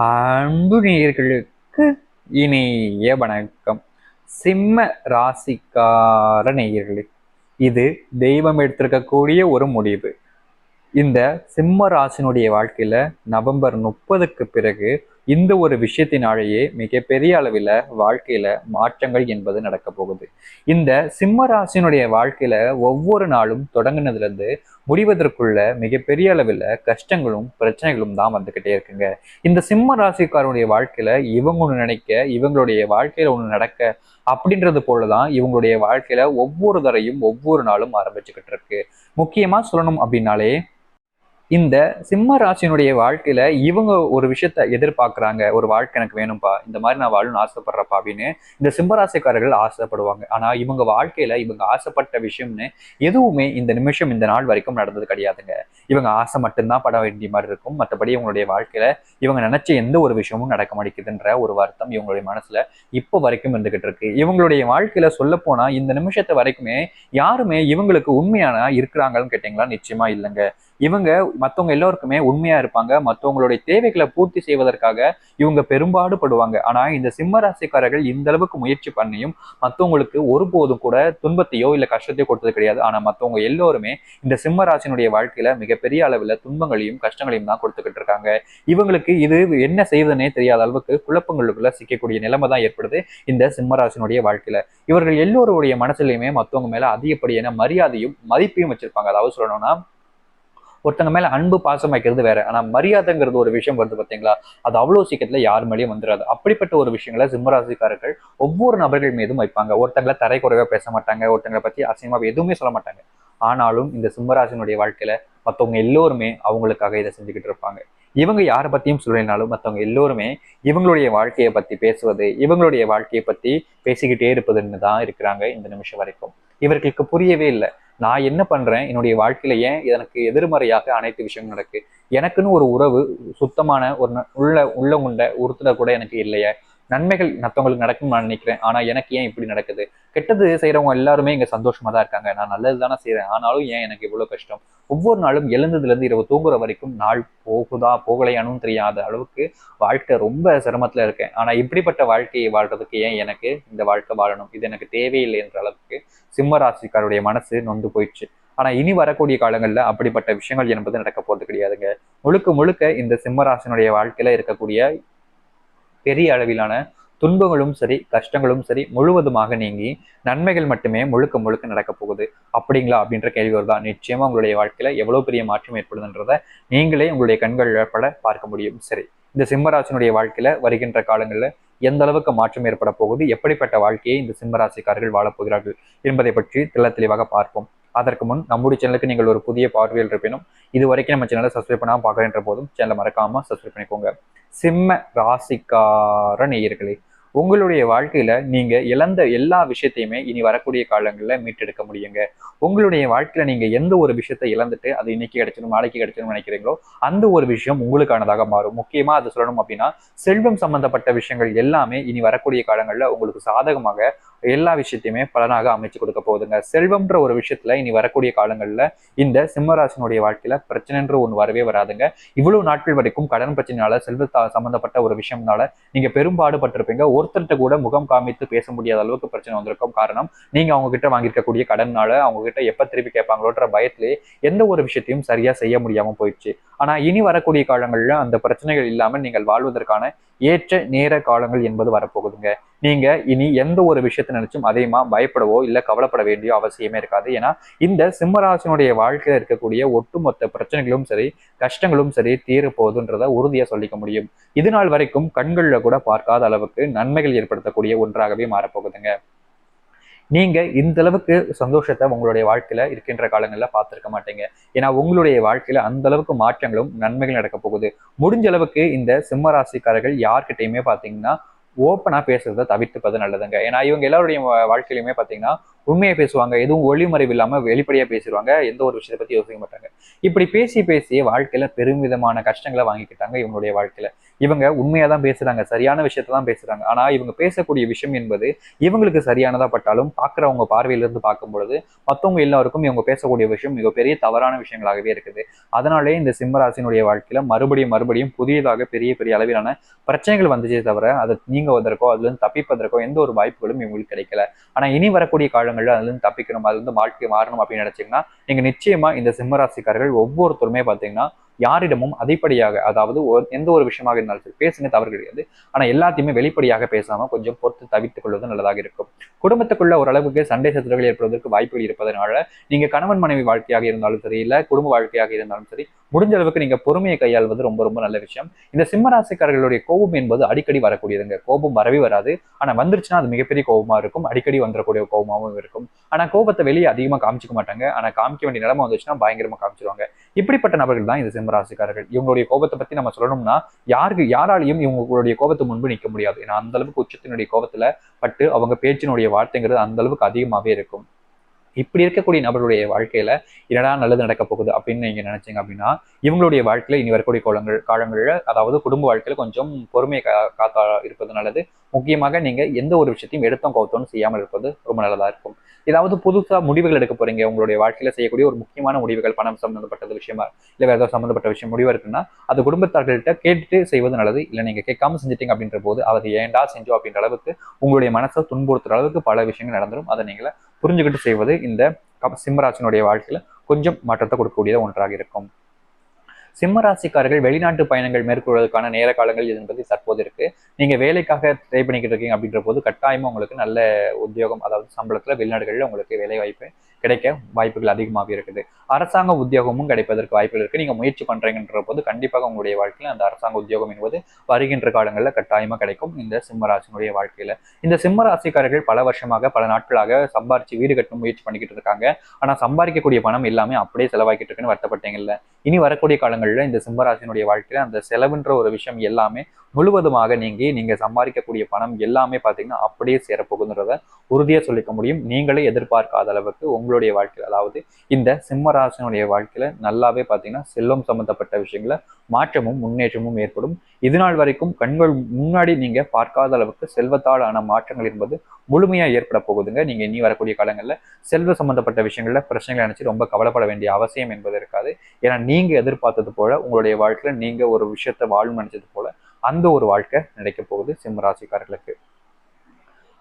அன்பு நேயர்களுக்கு இனிய வணக்கம். சிம்ம ராசிக்கார நேயர்களே இது தெய்வம் எடுத்திருக்கக்கூடிய ஒரு முடிவு. இந்த சிம்ம ராசினுடைய வாழ்க்கையில நவம்பர் முப்பதுக்கு பிறகு இந்த ஒரு விஷயத்தினாலேயே மிகப்பெரிய அளவில் வாழ்க்கையில் மாற்றங்கள் என்பது நடக்க போகுது. இந்த சிம்ம ராசினுடைய வாழ்க்கையில் ஒவ்வொரு நாளும் தொடங்கினதுலேருந்து முடிவதற்குள்ள மிகப்பெரிய அளவில் கஷ்டங்களும் பிரச்சனைகளும் தான் வந்துக்கிட்டே இருக்குங்க. இந்த சிம்ம ராசிக்காரனுடைய வாழ்க்கையில் இவங்க ஒன்று நினைக்க இவங்களுடைய வாழ்க்கையில் ஒன்று நடக்க அப்படின்றது போலதான் இவங்களுடைய வாழ்க்கையில் ஒவ்வொரு தரையும் ஒவ்வொரு நாளும் ஆரம்பிச்சுக்கிட்டு இருக்கு. முக்கியமாக சொல்லணும் அப்படின்னாலே இந்த சிம்ம ராசியினுடைய வாழ்க்கையில இவங்க ஒரு விஷயத்த எதிர்பார்க்குறாங்க. ஒரு வாழ்க்கை எனக்கு வேணும்ப்பா இந்த மாதிரி நான் வாழணும்னு ஆசைப்படுறப்பா அப்படின்னு இந்த சிம்ம ராசிக்காரர்கள் ஆசைப்படுவாங்க. ஆனா இவங்க வாழ்க்கையில இவங்க ஆசைப்பட்ட விஷயம்னு எதுவுமே இந்த நிமிஷம் இந்த நாள் வரைக்கும் நடந்தது கிடையாதுங்க. இவங்க ஆசை மட்டும்தான் பட வேண்டிய மாதிரி இருக்கும். மற்றபடி இவங்களுடைய வாழ்க்கையில இவங்க நினைச்ச எந்த ஒரு விஷயமும் நடக்க மாட்டேங்குதுன்ற ஒரு வருத்தம் இவங்களுடைய மனசுல இப்போ வரைக்கும் இருந்துகிட்டு இருக்கு. இவங்களுடைய வாழ்க்கையில சொல்ல போனா இந்த நிமிஷத்தை வரைக்குமே யாருமே இவங்களுக்கு உண்மையான இருக்கிறாங்கன்னு கேட்டீங்களா? நிச்சயமா இல்லைங்க. இவங்க மற்றவங்க எல்லோருக்குமே உண்மையா இருப்பாங்க. மற்றவங்களுடைய தேவைகளை பூர்த்தி செய்வதற்காக இவங்க பெரும்பாடுபடுவாங்க. ஆனா இந்த சிம்ம ராசிக்காரர்கள் இந்த அளவுக்கு முயற்சி பண்ணியும் மற்றவங்களுக்கு ஒருபோதும் கூட துன்பத்தையோ இல்ல கஷ்டத்தையோ கொடுத்தது கிடையாது. ஆனா மற்றவங்க எல்லோருமே இந்த சிம்ம ராசினுடைய வாழ்க்கையில மிகப்பெரிய அளவுல துன்பங்களையும் கஷ்டங்களையும் தான் கொடுத்துக்கிட்டு இருக்காங்க. இவங்களுக்கு இது என்ன செய்வதுன்னே தெரியாத அளவுக்கு குழப்பங்களுக்குள்ள சிக்கக்கூடிய நிலைமை தான் ஏற்படுது இந்த சிம்மராசினுடைய வாழ்க்கையில. இவர்கள் எல்லோருடைய மனசுலயுமே மற்றவங்க மேல அதிகப்படியான மரியாதையும் மதிப்பையும் வச்சிருப்பாங்க. அதாவது சொல்லணும்னா ஒருத்தங்க மேல அன்பு பாசம் வைக்கிறது வேற. ஆனா மரியாதைங்கிறது ஒரு விஷயம் வருது பாத்தீங்களா? அது அவ்வளவு சீக்கிரத்துல யார் மேலேயும் வந்துடாது அப்படிப்பட்ட ஒரு விஷயங்களை சிம்மராசிக்காரர்கள் ஒவ்வொரு நபர்கள் மீதும் வைப்பாங்க. ஒருத்தங்களை தரை குறைவா பேச மாட்டாங்க. ஒருத்தங்களை பத்தி அசிங்கமா எதுவுமே சொல்ல மாட்டாங்க. ஆனாலும் இந்த சிம்மராசினுடைய வாழ்க்கையில மற்றவங்க எல்லோருமே அவங்களுக்காக இதை செஞ்சுக்கிட்டு இருப்பாங்க. இவங்க யாரை பத்தியும் சொல்லலைனாலும் மற்றவங்க எல்லோருமே இவங்களுடைய வாழ்க்கையை பத்தி பேசுவது இவங்களுடைய வாழ்க்கையை பத்தி பேசிக்கிட்டே இருப்பதுன்னு தான் இருக்கிறாங்க இந்த நிமிஷம் வரைக்கும். இவர்களுக்கு புரியவே இல்லை. நான் என்ன பண்ணுறேன் என்னுடைய வாழ்க்கையில ஏன் எனக்கு எதிர்மறையாக அனைத்து விஷயங்களும் நடக்கு? எனக்குன்னு ஒரு உறவு சுத்தமான ஒரு ந- உள்ள உள்ள உண்ட ஒருத்தர் கூட எனக்கு இல்லையே. நன்மைகள் மற்றவங்களுக்கு நடக்கும்னு நான் நினைக்கிறேன். ஆனா எனக்கு ஏன் இப்படி நடக்குது? கெட்டது செய்யறவங்க எல்லாருமே இங்க சந்தோஷமா தான் இருக்காங்க. நான் நல்லது தானே செய்யறேன் ஆனாலும் ஏன் எனக்கு இவ்வளவு கஷ்டம்? ஒவ்வொரு நாளும் எழுந்ததுல இருந்து இரவு தூங்குற வரைக்கும் நாள் போகுதா போகலையானும் தெரியாத அளவுக்கு வாழ்க்கை ரொம்ப சிரமத்துல இருக்கேன். ஆனா இப்படிப்பட்ட வாழ்க்கையை வாழ்றதுக்கு ஏன் எனக்கு இந்த வாழ்க்கை வாழணும்? இது எனக்கு தேவையில்லை என்ற அளவுக்கு சிம்ம ராசிக்காருடைய மனசு நொந்து போயிடுச்சு. ஆனா இனி வரக்கூடிய காலங்கள்ல அப்படிப்பட்ட விஷயங்கள் என்பது நடக்க போறது கிடையாதுங்க. முழுக்க முழுக்க இந்த சிம்மராசனுடைய வாழ்க்கையில இருக்கக்கூடிய பெரிய அளவிலான துன்பங்களும் சரி கஷ்டங்களும் சரி முழுவதுமாக நீங்கி நன்மைகள் மட்டுமே முழுக்க முழுக்க நடக்க போகுது. அப்படிங்களா? அப்படின்ற கேள்வி வருதா? நிச்சயமா உங்களுடைய வாழ்க்கையில எவ்வளவு பெரிய மாற்றம் ஏற்படுதுன்றத நீங்களே உங்களுடைய கண்கள் பட பார்க்க முடியும். சரி இந்த சிம்மராசினுடைய வாழ்க்கையில வருகின்ற காலங்கள்ல எந்த அளவுக்கு மாற்றம் ஏற்பட போகுது? எப்படிப்பட்ட வாழ்க்கையை இந்த சிம்மராசிக்காரர்கள் வாழப் போகிறார்கள் என்பதை பற்றி தெள்ள தெளிவாக பார்ப்போம். அதற்கு முன் நம்முடைய சேனலுக்கு நீங்கள் ஒரு புதிய பார்வையில் இருப்பினும் இது வரைக்கும் நம்ம சேனலை சப்ஸ்கிரைப் பண்ணாமல் பார்க்குறேன்ற போதும் சேனலை மறக்காம சப்ஸ்கிரைப் பண்ணிக்கோங்க. சிம்ம ராசிக்கார நேயர்களே உங்களுடைய வாழ்க்கையில நீங்க இழந்த எல்லா விஷயத்தையுமே இனி வரக்கூடிய காலங்கள்ல மீட்டெடுக்க முடியுங்க. உங்களுடைய வாழ்க்கையில நீங்க எந்த ஒரு விஷயத்தை இழந்துட்டு அது இன்னைக்கு கிடைச்சிடும் நாளைக்கு கிடைச்சிடும் நினைக்கிறீங்களோ அந்த ஒரு விஷயம் உங்களுக்கானதாக மாறும். முக்கியமா அது சொல்லணும் அப்படின்னா செல்வம் சம்பந்தப்பட்ட விஷயங்கள் எல்லாமே இனி வரக்கூடிய காலங்கள்ல உங்களுக்கு சாதகமாக எல்லா விஷயத்தையுமே பலனாக அமைச்சு கொடுக்க போகுதுங்க. செல்வம்ன்ற ஒரு விஷயத்துல இனி வரக்கூடிய காலங்கள்ல இந்த சிம்மராசினுடைய வாழ்க்கையில பிரச்சனைன்ற ஒன்று வரவே வராதுங்க. இவ்வளவு நாட்கள் வரைக்கும் கடன் பிரச்சனையால செல்வ சம்பந்தப்பட்ட ஒரு விஷயம்னால நீங்க பெரும்பாடுபட்டிருப்பீங்க. ஒருத்தர்கிட்ட கூட முகம் காமித்து பேச முடியாத அளவுக்கு பிரச்சனை வந்திருக்கும் காரணம் நீங்க அவங்க கிட்ட வாங்கியிருக்கக்கூடிய கடன்னால அவங்க கிட்ட எப்ப திருப்பி கேட்பாங்களோன்ற பயத்திலே எந்த ஒரு விஷயத்தையும் சரியா செய்ய முடியாம போயிடுச்சு. ஆனா இனி வரக்கூடிய காலங்களில் அந்த பிரச்சனைகள் இல்லாமல் நீங்கள் வாழ்வதற்கான ஏற்ற நேர காலங்கள் என்பது வரப்போகுதுங்க. நீங்க இனி எந்த ஒரு விஷயத்தை நினைச்சும் அதிகமா பயப்படவோ இல்ல கவலைப்பட வேண்டிய அவசியமே இருக்காது. ஏன்னா இந்த சிம்மராசினுடைய வாழ்க்கையில இருக்கக்கூடிய ஒட்டுமொத்த பிரச்சனைகளும் சரி கஷ்டங்களும் சரி தீர போகுதுன்றத உறுதியா சொல்லிக்க முடியும். இது நாள் வரைக்கும் கண்கள்ல கூட பார்க்காத அளவுக்கு நன்மைகள் ஏற்படுத்தக்கூடிய ஒன்றாகவே மாறப்போகுதுங்க. நீங்க இந்த அளவுக்கு சந்தோஷத்தை உங்களுடைய வாழ்க்கையில இருக்கின்ற காலங்கள்ல பார்த்திருக்க மாட்டீங்க. ஏன்னா உங்களுடைய வாழ்க்கையில அந்த அளவுக்கு மாற்றங்களும் நன்மைகள் நடக்க போகுது. முடிஞ்ச அளவுக்கு இந்த சிம்ம ராசிக்காரர்கள் யார்கிட்டயுமே பாத்தீங்கன்னா ஓப்பனாக பேசுறதை தவிர்த்துப்பது நல்லதுங்க. ஏன்னா இவங்க எல்லாருடைய வாழ்க்கையிலுமே பாத்தீங்கன்னா உண்மையை பேசுவாங்க எதுவும் ஒளிமறைவு இல்லாம வெளிப்படையாக பேசிடுவாங்க எந்த ஒரு விஷயத்தை பத்தி யோசிக்க மாட்டாங்க. இப்படி பேசி பேசி வாழ்க்கையில பெருமிதமான கஷ்டங்களை வாங்கிக்கிட்டாங்க இவங்களுடைய வாழ்க்கையில. இவங்க உண்மையாக தான் பேசுறாங்க சரியான விஷயத்தை தான் பேசுறாங்க. ஆனா இவங்க பேசக்கூடிய விஷயம் என்பது இவங்களுக்கு சரியானதா பட்டாலும் பார்க்குறவங்க பார்வையில இருந்து பார்க்கும் பொழுது மத்தவங்க எல்லாருக்கும் இவங்க பேசக்கூடிய விஷயம் மிகப்பெரிய தவறான விஷயங்களாகவே இருக்குது. அதனாலே இந்த சிம்மராசினுடைய வாழ்க்கையில மறுபடியும் மறுபடியும் புதியதாக பெரிய பெரிய அளவிலான பிரச்சனைகள் வந்துச்சே தவிர அதை நீங்குவதற்கோ அதுல இருந்து தப்பிப்பதற்கோ எந்த ஒரு வாய்ப்புகளும் இவங்களுக்கு கிடைக்கல. ஆனா இனி வரக்கூடிய காலங்கள் அதுல இருந்து தப்பிக்கணும் அது வந்து வாழ்க்கை மாறணும் அப்படின்னு நினைச்சீங்கன்னா நீங்க நிச்சயமா இந்த சிம்மராசிக்காரர்கள் ஒவ்வொருத்தருமே பாத்தீங்கன்னா யாரிடமும் அதிப்படியாக அதாவது ஒரு- எந்த ஒரு விஷயமாக இருந்தாலும் சரி பேசுங்க தவறு கிடையாது. ஆனா எல்லாத்தையுமே வெளிப்படையாக பேசாம கொஞ்சம் பொறுத்து தவித்துக் கொள்வது நல்லதாக இருக்கும். குடும்பத்துக்குள்ள ஓரளவுக்கு சண்டை சச்சரவுகள் ஏற்படுவதற்கு வாய்ப்புகள் இருப்பதனால நீங்க கணவன் மனைவி வாழ்க்கையாக இருந்தாலும் சரி இல்ல குடும்ப வாழ்க்கையாக இருந்தாலும் சரி முடிஞ்ச அளவுக்கு நீங்க பொறுமையை கையாள்வது ரொம்ப ரொம்ப நல்ல விஷயம். இந்த சிம்மராசிக்காரர்களுடைய கோபம் என்பது அடிக்கடி வரக்கூடியதுங்க. கோபம் வரவே வராது. ஆனா வந்துருச்சுன்னா அது மிகப்பெரிய கோபமா இருக்கும். அடிக்கடி வந்துடக்கூடிய கோபமாகவும் இருக்கும். ஆனா கோபத்தை வெளியே அதிகமா காமிச்சிக்க மாட்டாங்க. ஆனா காமிக்க வேண்டிய நிலைமை வந்துச்சுன்னா பயங்கரமா காமிச்சிருவாங்க. இப்படிப்பட்ட நபர்கள் தான் இந்த சிம்மராசிக்காரர்கள் இவங்களுடைய கோபத்தை பத்தி நம்ம சொல்லணும்னா யாருக்கு யாராலையும் இவங்களுடைய கோபத்தை முன்பு நிற்க முடியாது. ஏன்னா அந்த அளவுக்கு உச்சத்தினுடைய கோபத்துல பட்டு அவங்க பேச்சினுடைய வார்த்தைங்கிறது அந்த அளவுக்கு அதிகமாவே இருக்கும். இப்படி இருக்கக்கூடிய நபர்களுடைய வாழ்க்கையில என்னடா நல்லது நடக்க போகுது அப்படின்னு நீங்க நினைச்சீங்க அப்படின்னா இவங்களுடைய வாழ்க்கையில இனி வரக்கூடிய காலங்கள் காலங்களில் அதாவது குடும்ப வாழ்க்கையில கொஞ்சம் பொறுமையை கா காத்தா இருப்பது நல்லது. முக்கியமாக நீங்க எந்த ஒரு விஷயத்தையும் எடுத்தோம் கவுத்தோன்னு செய்யாமல் இருப்பது ரொம்ப நல்லதா இருக்கும். ஏதாவது புதுசா முடிவுகள் எடுக்க போறீங்க உங்களுடைய வாழ்க்கையில செய்யக்கூடிய ஒரு முக்கியமான முடிவுகள் பணம் சம்பந்தப்பட்டது விஷயமா இல்ல வேற ஏதாவது சம்பந்தப்பட்ட விஷயம் முடிவு இருக்குன்னா அது குடும்பத்தார்கள்ட்ட கேட்டுட்டு செய்வது நல்லது. இல்ல நீங்க கேட்காம செஞ்சிட்டீங்க அப்படின்ற போது அதை ஏன்டா செஞ்சோம்? அப்படின்ற அளவுக்கு உங்களுடைய மனசை துன்புறுத்துற அளவுக்கு பல விஷயங்கள் நடந்துடும் அதை நீங்கள புரிஞ்சுக்கிட்டு செய்வது இந்த சிம்மராசினுடைய வாழ்க்கையில கொஞ்சம் மாற்றத்தை கொடுக்கக்கூடிய ஒன்றாக இருக்கும். சிம்மராசிக்காரர்கள் வெளிநாட்டு பயணங்கள் மேற்கொள்வதற்கான நேர காலங்கள் என்பது தற்போது இருக்கு. நீங்க வேலைக்காக ட்ரை பண்ணிக்கிட்டு இருக்கீங்க அப்படின்ற போது கட்டாயமா உங்களுக்கு நல்ல உத்தியோகம் அதாவது சம்பளத்துல வெளிநாடுகளில் உங்களுக்கு வேலை வாய்ப்பு கிடைக்க வாய்ப்புகள் அதிகமாக இருக்குது. அரசாங்க உத்தியோகமும் கிடைப்பதற்கு வாய்ப்புகள் இருக்கு. நீங்க முயற்சி பண்றீங்கன்ற போது கண்டிப்பாக உங்களுடைய வாழ்க்கையில அந்த அரசாங்க உத்தியோகம் என்பது வருகின்ற காலங்களில் கட்டாயமா கிடைக்கும். இந்த சிம்மராசினுடைய வாழ்க்கையில. இந்த சிம்மராசிக்காரர்கள் பல வருஷமாக பல நாட்களாக சம்பாரிச்சு வீடு கட்டணும் முயற்சி பண்ணிக்கிட்டு இருக்காங்க. ஆனா சம்பாதிக்கக்கூடிய பணம் எல்லாமே அப்படியே செலவாக்கிட்டு இருக்குன்னு வருத்தப்பட்டீங்கல்ல. இனி வரக்கூடிய காலங்களில் இந்த சிம்மராசினுடைய வாழ்க்கையில அந்த செலவுன்ற ஒரு விஷயம் எல்லாமே முழுவதுமாக நீங்கி நீங்க சம்பாதிக்கக்கூடிய பணம் எல்லாமே பாத்தீங்கன்னா அப்படியே சேரப்போகுதுன்றத உறுதியா சொல்லிக்க முடியும். நீங்களே எதிர்பார்க்காத அளவுக்கு உங்களுடைய வாழ்க்கையில். அதாவது இந்த சிம்மராசனுடைய வாழ்க்கையில நல்லாவே பார்த்தீங்கன்னா செல்வம் சம்பந்தப்பட்ட விஷயங்கள மாற்றமும் முன்னேற்றமும் ஏற்படும். இது நாள் வரைக்கும் கண்கள் முன்னாடி நீங்க பார்க்காத அளவுக்கு செல்வத்தால் ஆன மாற்றங்கள் என்பது முழுமையா ஏற்பட போகுதுங்க. நீங்க இனி வரக்கூடிய காலங்களில் செல்வ சம்பந்தப்பட்ட விஷயங்கள்ல பிரச்சனைகளை நினைச்சு ரொம்ப கவலைப்பட வேண்டிய அவசியம் என்பது இருக்காது. ஏன்னா நீங்க எதிர்பார்த்தது போல உங்களுடைய வாழ்க்கையில நீங்க ஒரு விஷயத்த வாழும் நினைச்சது போல அந்த ஒரு வாழ்க்கை நடக்க போகுது சிம்ம ராசிக்காரர்களுக்கு.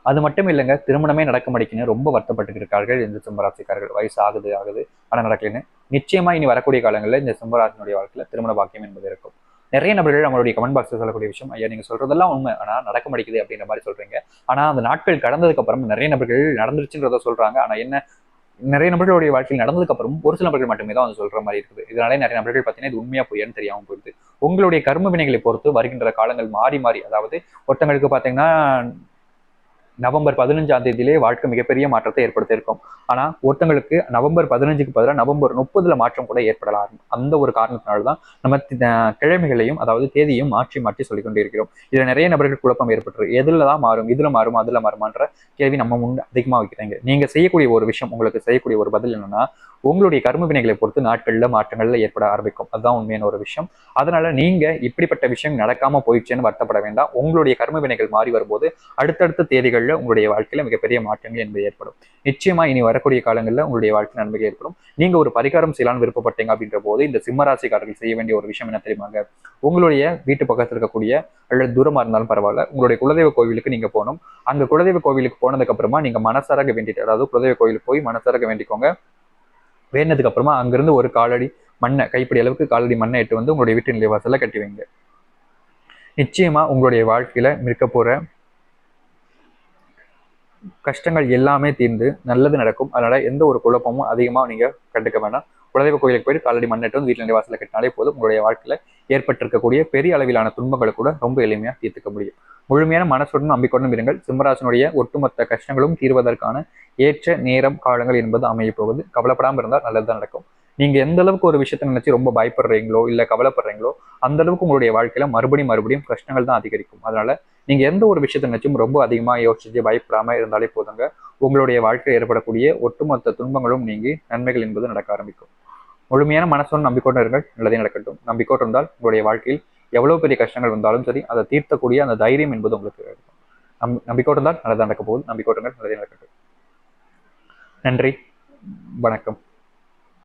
அது மட்டும் இல்லைங்க திருமணமே நடக்க மாட்டேங்குன்னு ரொம்ப வருத்தப்பட்டு இருக்கார்கள் இந்த சிம்மராசிக்காரர்கள். வயசு ஆகுது ஆகுது ஆனால் நடக்கலைன்னு. நிச்சயமா இனி வரக்கூடிய காலங்களில் இந்த சிம்மராசினுடைய வாழ்க்கையில திருமண பாக்கியம் என்பது இருக்கும். நிறைய நபர்கள் நம்மளுடைய கமெண்ட் பாக்ஸில் சொல்லக்கூடிய விஷயம் ஐயா நீங்க சொல்றதெல்லாம் உண்மை. ஆனா நடக்க மாட்டேங்குது அப்படின்ற மாதிரி சொல்றீங்க. ஆனா அந்த நாட்கள் கடந்ததுக்கு அப்புறம் நிறைய நபர்கள் நடந்துருச்சுன்றத சொல்றாங்க. ஆனா என்ன? நிறைய நபர்களுடைய வாழ்க்கையில் நடந்ததுக்கு அப்புறம் ஒரு சில நபர்கள் மட்டுமே தான் வந்து சொல்ற மாதிரி இருக்குது. இதனாலே நிறைய நபர்கள் பார்த்தீங்கன்னா இது உண்மையா பொய்யான்னு தெரியாம போயிடுது. உங்களுடைய கர்ம வினைகளை பொறுத்து வருகின்ற காலங்கள் மாறி மாறி அதாவது ஒருத்தங்களுக்கு பார்த்தீங்கன்னா நவம்பர் பதினஞ்சாம் தேதியிலே வாழ்க்கை மிகப்பெரிய மாற்றத்தை ஏற்படுத்தியிருக்கும். ஆனா ஒருத்தங்களுக்கு நவம்பர் பதினஞ்சுக்கு பதிலாக நவம்பர் முப்பதுல மாற்றம் கூட ஏற்படலாம். அந்த ஒரு காரணத்தினால தான் நம்ம கிழமைகளையும் அதாவது தேதியும் மாற்றி மாற்றி சொல்லிக்கொண்டிருக்கிறோம். இதில் இருக்கிறோம் நிறைய நபர்கள் குழப்பம் ஏற்பட்டு எதுல தான் மாறும் இதுல மாறும் அதுல மாறுமான்ற கேள்வி நம்ம முன் அதிகமா வைக்கிறாங்க. நீங்க செய்யக்கூடிய ஒரு விஷயம் உங்களுக்கு செய்யக்கூடிய ஒரு பதில் என்னன்னா உங்களுடைய கர்ம வினைகளை பொறுத்து நாட்களில் மாற்றங்கள்ல ஏற்பட ஆரம்பிக்கும். அதுதான் உண்மையான ஒரு விஷயம். அதனால நீங்க இப்படிப்பட்ட விஷயம் நடக்காம போயிடுச்சுன்னு வருத்தப்பட வேண்டாம். உங்களுடைய கர்ம வினைகள் மாறி வரும்போது அடுத்தடுத்த தேதிகள் தேதிகளில் உங்களுடைய வாழ்க்கையில் மிகப்பெரிய மாற்றங்கள் என்பது ஏற்படும். நிச்சயமா இனி வரக்கூடிய காலங்களில் உங்களுடைய வாழ்க்கை நன்மைகள் ஏற்படும். நீங்கள் ஒரு பரிகாரம் செய்யலாம்னு விருப்பப்பட்டீங்க அப்படின்ற போது இந்த சிம்மராசிக்காரர்கள் செய்ய வேண்டிய ஒரு விஷயம் என்ன தெரியுமாங்க? உங்களுடைய வீட்டு பக்கத்தில் இருக்கக்கூடிய அல்லது தூரமாக இருந்தாலும் பரவாயில்ல உங்களுடைய குலதெய்வ கோவிலுக்கு நீங்கள் போகணும். அந்த குலதெய்வ கோவிலுக்கு போனதுக்கப்புறமா நீங்கள் நீங்க வேண்டிட்டு அதாவது குலதெய்வ கோவிலுக்கு போய் மனசரக வேண்டிக்கோங்க. வேணதுக்கு அப்புறமா அங்கிருந்து ஒரு காலடி மண்ணை கைப்பிடி அளவுக்கு காலடி மண்ணை எட்டு வந்து உங்களுடைய வீட்டு நிலை கட்டி வைங்க. நிச்சயமா உங்களுடைய வாழ்க்கையில இருக்க போற கஷ்டங்கள் எல்லாமே தீர்ந்து நல்லது நடக்கும். அதனால எந்த ஒரு குழப்பமும் அதிகமாக நீங்கள் கண்டுக்க வேண்டாம். குலதெய்வ கோயிலுக்கு போயிட்டு காலடி மண்ணிட்டு வந்து வீட்டில் வாசலில் கட்டினாலே போதும். உங்களுடைய வாழ்க்கையில் ஏற்பட்டிருக்கக்கூடிய பெரிய அளவிலான துன்பங்களை கூட ரொம்ப எளிமையாக தீர்த்துக்க முடியும். முழுமையான மனசுடன் நம்பிக்கொண்டும் இருங்கள். சிம்மராசனுடைய ஒட்டுமொத்த கஷ்டங்களும் தீர்வதற்கான ஏற்ற நேரம் காலங்கள் என்பது அமைய கவலைப்படாமல் இருந்தால் நல்லதுதான் நடக்கும். நீங்கள் எந்த அளவுக்கு ஒரு விஷயத்தை நினச்சி ரொம்ப பயப்படுறீங்களோ இல்லை கவலைப்படுறீங்களோ அந்த அளவுக்கு உங்களுடைய வாழ்க்கையில் மறுபடியும் மறுபடியும் கஷ்டங்கள் தான் அதிகரிக்கும். அதனால நீங்கள் எந்த ஒரு விஷயத்தை நினைச்சும் ரொம்ப அதிகமாக யோசிச்சு பயப்படாமல் இருந்தாலே போதுங்க. உங்களுடைய வாழ்க்கையில் ஏற்படக்கூடிய ஒட்டுமொத்த துன்பங்களும் நீங்கி நன்மைகள் என்பது நடக்க ஆரம்பிக்கும். முழுமையான மனசோடு நம்பிக்கொண்டு இருங்கள். நல்லதே நடக்கட்டும். நம்பிக்கோடு இருந்தால் உங்களுடைய வாழ்க்கையில் எவ்வளோ பெரிய கஷ்டங்கள் வந்தாலும் சரி அதை தீர்த்தக்கூடிய அந்த தைரியம் என்பது உங்களுக்கு இருக்கும் நம் நம்பிக்கோடு இருந்தால் நல்லதாக நடக்க போகுது. நம்பிக்கோட்டுங்கள் நல்லதே நடக்கட்டும். நன்றி. வணக்கம்.